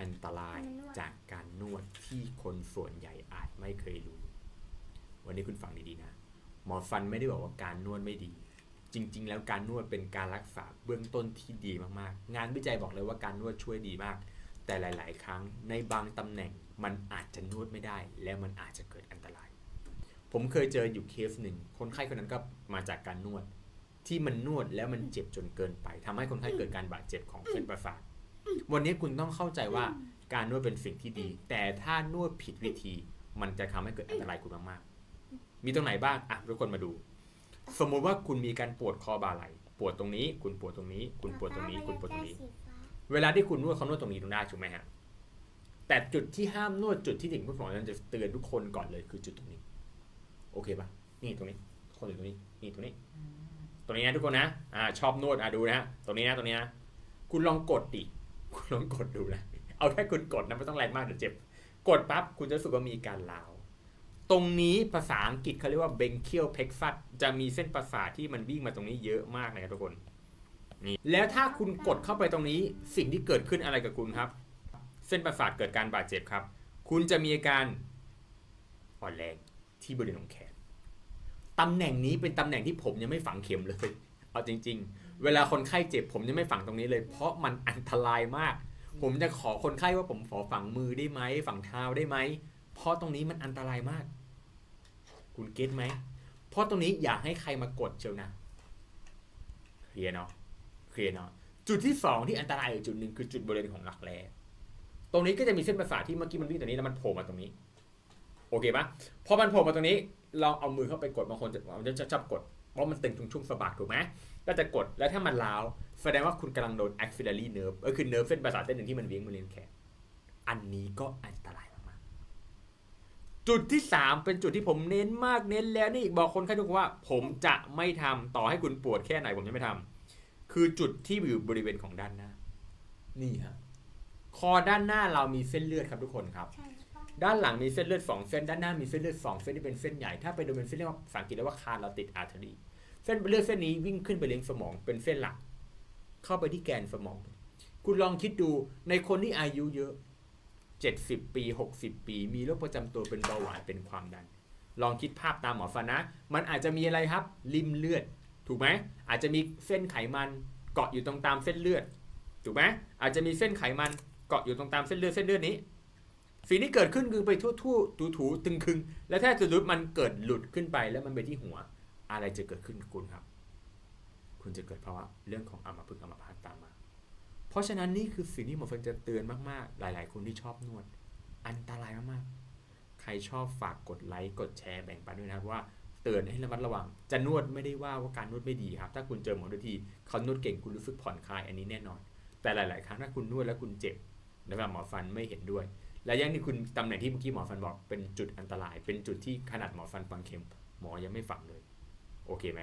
อันตรายจากการนวดที่คนส่วนใหญ่อาจไม่เคยรู้ วันนี้คุณฟังดีๆนะ หมอฟันไม่ได้บอกว่าการนวดไม่ดี จริง ๆ แล้วการนวดเป็นการรักษาเบื้องต้นที่ดีมากๆ งานวิจัยบอกเลยว่าการนวดช่วยดีมาก แต่หลาย ๆ ครั้งในบางตำแหน่งมันอาจจะนวดไม่ได้ และมันอาจจะเกิดอันตราย ผมเคยเจออยู่เคสหนึ่ง คนไข้คนนั้นก็มาจากการนวด ที่มันนวดแล้วมันเจ็บจนเกินไปทำให้คนไข้เกิดการบาดเจ็บของเส้นประสาท วันนี้คุณต้องเข้าใจว่าการนวดเป็นสิ่งที่ดี แต่ถ้านวดผิดวิธี มันจะทำให้เกิดอันตรายคุณมากๆ มีตรงไหนบ้างอะทุกคนมาดู สมมุติว่าคุณมีการปวดคอบ่าไหล่ปวดตรงนี้ คุณปวดตรงนี้ คุณปวดตรงนี้ คุณปวดตรงนี้ เวลาที่คุณนวดเขานวดตรงนี้ตรงได้ถูกไหมฮะแต่จุดที่ห้ามนวดจุดที่ถึงคุณหมอจะเตือนทุกคนก่อนเลยคือจุดตรงนี้ โอเคปะนี่ตรงนี้คนอยู่ตรงนี้นี่ตรงนี้ ตรงนี้นะทุกคนนะอ่าชอบนวดอะดูนะตรงนี้นะตรงนี้นะคุณลองกดดิคุณ ลองกดดูนะ เอาแค่คุณกดนะไม่ต้องแรงมากเดี๋ยวเจ็บ กดปั๊บคุณจะรู้สึกว่ามีการลาว ตรงนี้ภาษาอังกฤษเขาเรียกว่า brachial plexus จะมีเส้นประสาทที่มันวิ่งมาตรงนี้เยอะมากนะครับทุกคนนี่แล้วถ้าคุณกดเข้าไปตรงนี้สิ่งที่เกิดขึ้นอะไรกับคุณครับ เส้นประสาทเกิดการบาดเจ็บครับ คุณจะมีอาการอ่อนแรงที่บริเวณของแขนตำแหน่งนี้เป็นตำแหน่งที่ผมยังไม่ฝังเข็มเลย เอาจริง ๆ เวลาคนไข้เจ็บผมยังไม่ฝังตรงนี้เลย เพราะมันอันตรายมาก ผมจะขอคนไข้ว่าผมขอฝังมือได้ไหมฝังเท้าได้ไหมเพราะตรงนี้มันอันตรายมาก คุณเก็ตไหมเพราะตรงนี้อยากให้ใครมากดเชียวนะเคลียร์เนาะเคลียร์เนาะจุดที่สองที่อันตรายอีกจุดหนึ่งคือจุดบริเวณของหลักแร้ตรงนี้ก็จะมีเส้นประสาทที่เมื่อกี้มันวิ่งตรงนี้แล้วมันโผล่มาตรงนี้ โอเคปะพอมันโผล่มาตรงนี้ลองเอามือเข้าไปกดบางคนจะมันจะชอบกด เพราะมันตึงตรงช่วงสะบักถูกไหมก็จะกดแล้วถ้ามันล้าวแสดงว่าคุณกำลังโดน axillary nerve ก็คือเนิร์ฟเส้นประสาทเส้นหนึ่งที่มันเวียงบริเวณแขนอันนี้ก็อันตรายมากๆจุดที่ 3 เป็นจุดที่ผมเน้นมากเน้นแล้วนี่บอกคนไข้ทุกคนว่า ผมจะไม่ทำต่อให้คุณปวดแค่ไหนผมจะไม่ทำคือจุดที่อยู่บริเวณของด้านหน้า นี่ฮะคอด้านหน้าเรามีเส้นเลือดครับทุกคนครับ ด้านหลังมีเส้นเลือด2เส้นด้านหน้ามีเส้นเลือด2เส้นที่เป็นเส้นใหญ่ถ้าไปดูเป็นเส้นเรียกว่าภาษาอังกฤษเรียกว่าคาร์ลติดอาร์เทอรีเส้นเลือดเส้นนี้วิ่งขึ้นไปเลี้ยงสมองเป็นเส้นหลัก เข้าไปที่แกนสมอง คุณลองคิดดูในคนที่อายุเยอะ70ปี60ปี มีโรคประจำตัวเป็นเบาหวานเป็นความดัน ลองคิดภาพตามหมอฟันนะ มันอาจจะมีอะไรครับ ริมเลือด ถูกไหมอาจจะมีเส้นไขมันเกาะอยู่ตรงตามเส้นเลือด ถูกไหมอาจจะมีเส้นไขมันเกาะอยู่ตรงตามเส้นเลือดเส้นเลือดนี้ สิ่งที่เกิดขึ้นคือไปทั่วทั่วถูถูๆตึงคึง แล้วถ้าจะลุดมันเกิดหลุดขึ้นไปแล้วมันไปที่หัว อะไรจะเกิดขึ้นคุณครับ คุณจะเกิดภาวะเรื่องของอัมพฤกษ์อัมพาตตามมา เพราะฉะนั้นนี่คือสิ่งที่หมอเฟิร์นจะเตือนมากๆ หลาย ๆ คนที่ชอบนวด อันตรายมากๆ ใครชอบฝากกดไลค์กดแชร์แบ่งปันด้วยนะครับว่าเตือนให้ระมัดระวัง จะนวดไม่ได้ว่าว่าการนวดไม่ดีครับ ถ้าคุณเจอหมอดูทีเขานวดเก่งคุณรู้สึกผ่อนคลายอันนี้แน่นอน แต่หลาย ๆ ครั้งถ้าคุณนวดแล้วคุณเจ็บนะครับหมอฟันไม่เห็นด้วย และยังที่คุณตำแหน่งที่เมื่อกี้หมอฟันบอกเป็นจุดอันตราย เป็นจุดที่ขนาดหมอฟันฟังเข็มหมอยังไม่ฝังเลย โอเคไหม